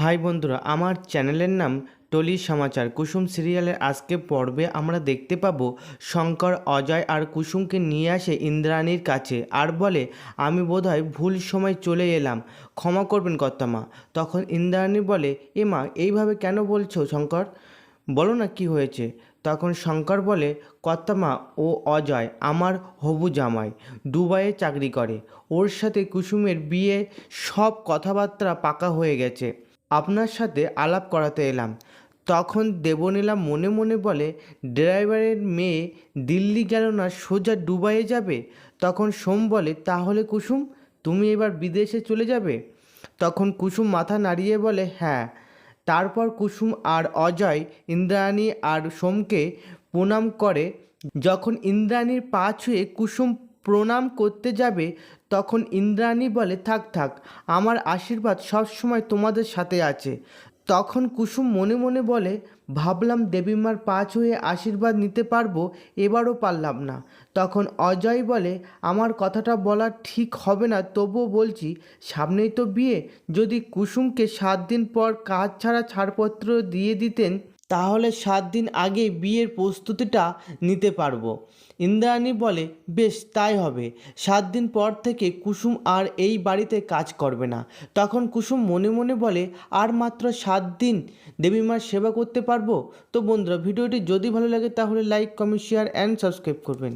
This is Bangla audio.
হাই বন্ধুরা, আমার চ্যানেলের নাম টলি সমাচার। কুসুম সিরিয়ালের আজকে পর্বে আমরা দেখতে পাবো শঙ্কর, অজয় আর কুসুমকে নিয়ে আসে ইন্দ্রাণীর কাছে আর বলে, আমি বোধহয় ভুল সময় চলে এলাম। ক্ষমা করবেন কর্তামা। তখন ইন্দ্রাণী বলে, এ মা, এইভাবে কেন বলছো শঙ্কর? বলো না কি হয়েছে? তখন শঙ্কর বলে, কর্তামা, ও অজয় আমার হবু জামাই, দুবাইয়ে চাকরি করে। ওর সাথে কুসুমের বিয়ে, সব কথাবার্তা পাকা হয়ে গেছে। আপনার সাথে আলাপ করাতে এলাম। তখন দেবনীলা মনে মনে বলে, ড্রাইভারের মেয়ে দিল্লি গেল না, সোজা দুবাইয়ে যাবে? তখন সোম বলে, তাহলে কুসুম, তুমি এবার বিদেশে চলে যাবে? তখন কুসুম মাথা নাড়িয়ে বলে হ্যাঁ। তারপর কুসুম আর অজয়, ইন্দ্রাণী আর সোমকে প্রণাম করে। যখন ইন্দ্রাণীর পা ছুঁয়ে কুসুম প্রণাম করতে যাবে, তখন ইন্দ্রাণী বলে, থাক থাক, আমার আশীর্বাদ সবসময় তোমাদের সাথে আছে। তখন কুসুম মনে মনে বলে, ভাবলাম দেবীমার পা ছুঁয়ে আশীর্বাদ নিতে পারব, এবারও পারলাম না। তখন অজয় বলে, আমার কথাটা বলা ঠিক হবে না, তবুও বলছি, সামনেই তো বিয়ে। যদি কুসুমকে সাত দিন পর কাজ ছাড়া ছাড়পত্র দিয়ে দিতেন তাহলে সাত দিন আগে বিয়ের প্রস্তুতিটা নিতে পারব। ইন্দ্রাণী বলে, বেশ, তাই হবে। সাত দিন পর থেকে কুসুম আর এই বাড়িতে কাজ করবে না। তখন কুসুম মনে মনে বলে, আর মাত্র সাত দিন দেবীমার সেবা করতে পারব? তো বন্ধুরা, ভিডিওটি যদি ভালো লাগে তাহলে like comment share and subscribe করবেন।